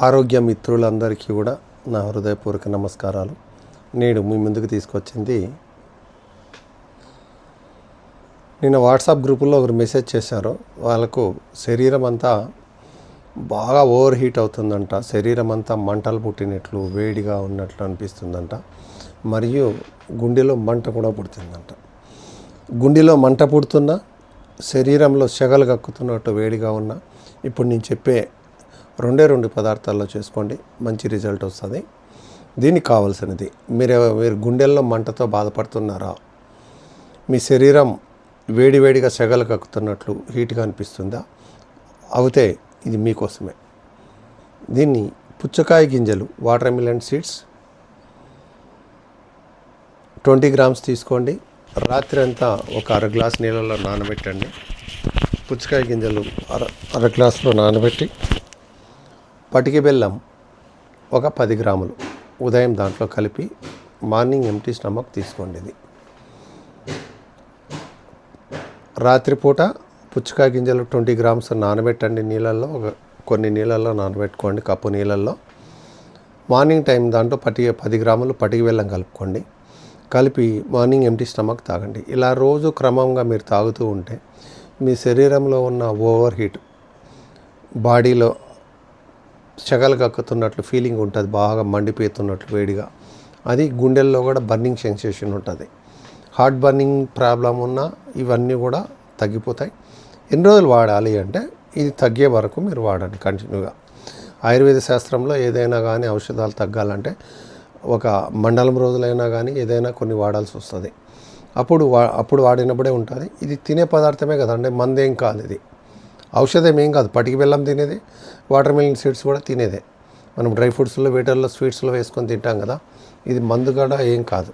ఆరోగ్య మిత్రులందరికీ కూడా నా హృదయపూర్వక నమస్కారాలు. నేడు మీ ముందుకు తీసుకొచ్చింది నిన్న వాట్సాప్ గ్రూపులో ఒకరు మెసేజ్ చేశారు. వాళ్ళకు శరీరం అంతా బాగా ఓవర్ హీట్ అవుతుందంట. శరీరం అంతా మంటలు పుట్టినట్లు వేడిగా ఉన్నట్లు అనిపిస్తుందంట. మరియు గుండెలో మంట కూడా పుడుతుందంట. గుండెలో మంట పుడుతున్నా శరీరంలో సెగలు కక్కుతున్నట్టు వేడిగా ఉన్న ఇప్పుడు నేను చెప్పే రెండే రెండు పదార్థాల్లో చేసుకోండి మంచి రిజల్ట్ వస్తుంది. దీనికి కావాల్సినది మీరు మీరు గుండెల్లో మంటతో బాధపడుతున్నారా? మీ శరీరం వేడివేడిగా సెగలు కక్కుతున్నట్లు హీట్గా అనిపిస్తుందా? అవుతే ఇది మీకోసమే. దీన్ని పుచ్చకాయ గింజలు watermelon seeds twenty grams తీసుకోండి. రాత్రి అంతా ఒక అర గ్లాస్ నీళ్ళలో నానబెట్టండి. పుచ్చకాయ గింజలు అర అర గ్లాసులో నానబెట్టి పటికి బెల్లం ఒక పది గ్రాములు. ఉదయం దాంట్లో కలిపి మార్నింగ్ ఎంటీ స్టమక్ తీసుకోండి ఇది. రాత్రిపూట పుచ్చకాయ గింజలు ట్వంటీ గ్రామ్స్ నానబెట్టండి నీళ్ళల్లో. ఒక కొన్ని నీళ్ళల్లో నానబెట్టుకోండి కప్పు నీళ్ళల్లో. మార్నింగ్ టైం దాంట్లో పటి పది గ్రాములు పటికి బెల్లం కలుపుకోండి. కలిపి మార్నింగ్ ఎంటీ స్టమక్ తాగండి. ఇలా రోజు క్రమంగా మీరు తాగుతూ ఉంటే మీ శరీరంలో ఉన్న ఓవర్ హీట్ బాడీలో చెగలు కక్కుతున్నట్లు ఫీలింగ్ ఉంటుంది బాగా మండిపోతున్నట్లు వేడిగా. అది గుండెల్లో కూడా బర్నింగ్ సెన్సేషన్ ఉంటుంది. హార్ట్ బర్నింగ్ ప్రాబ్లం ఉన్నా ఇవన్నీ కూడా తగ్గిపోతాయి. ఎన్ని రోజులు వాడాలి అంటే ఇది తగ్గే వరకు మీరు వాడండి కంటిన్యూగా ఆయుర్వేద శాస్త్రంలో ఏదైనా కానీ ఔషధాలు తగ్గాలంటే ఒక మండలం రోజులైనా కానీ ఏదైనా కొన్ని వాడాల్సి వస్తుంది. అప్పుడు వా అప్పుడు వాడినప్పుడే ఉంటుంది. ఇది తినే పదార్థమే కదండి మందేం కాదు ఇది. ఔషధం ఏం కాదు. పటికి బెల్లం తినేది వాటర్ మిలిన్ సీడ్స్ కూడా తినేదే. మనం డ్రై ఫ్రూట్స్లో వేటర్లో స్వీట్స్లో వేసుకొని తింటాం కదా ఇది మందు కూడా ఏం కాదు.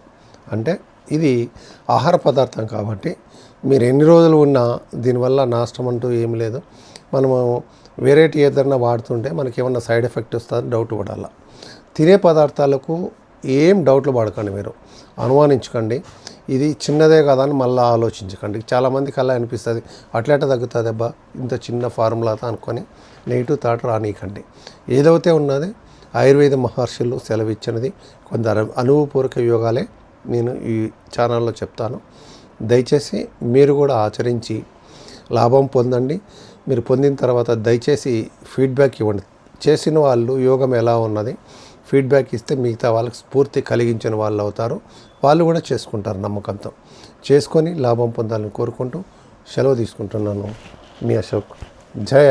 అంటే ఇది ఆహార పదార్థం కాబట్టి మీరు ఎన్ని రోజులు ఉన్నా దీనివల్ల నష్టం అంటూ ఏమి లేదు. మనము వెరైటీ ఏదైనా వాడుతుంటే మనకి ఏమన్నా సైడ్ ఎఫెక్ట్ వస్తుంది? డౌట్ పడాల. తినే పదార్థాలకు ఏం డౌట్లు పడకండి మీరు. అనుమానించకండి. ఇది చిన్నదే కదా అని మళ్ళీ ఆలోచించకండి. చాలామందికి అలా అనిపిస్తుంది. అట్లెట తగ్గుతుంది. అబ్బా ఇంత చిన్న ఫార్ములాతో అనుకొని నెగిటివ్ థాట్ రానీయకండి. ఏదైతే ఉన్నది ఆయుర్వేద మహర్షులు సెలవిచ్చినది కొంత అనుభవపూర్వక యోగాలే నేను ఈ ఛానల్లో చెప్తాను. దయచేసి మీరు కూడా ఆచరించి లాభం పొందండి. మీరు పొందిన తర్వాత దయచేసి ఫీడ్బ్యాక్ ఇవ్వండి. చేసిన వాళ్ళు యోగం ఎలా ఉన్నది ఫీడ్బ్యాక్ ఇస్తే మిగతా వాళ్ళకి స్ఫూర్తి కలిగించిన వాళ్ళు అవుతారు. వాళ్ళు కూడా చేసుకుంటారు నమ్మకంతో. చేసుకొని లాభం పొందాలని కోరుకుంటూ సెలవు తీసుకుంటున్నాను మీ అశోక్. జయ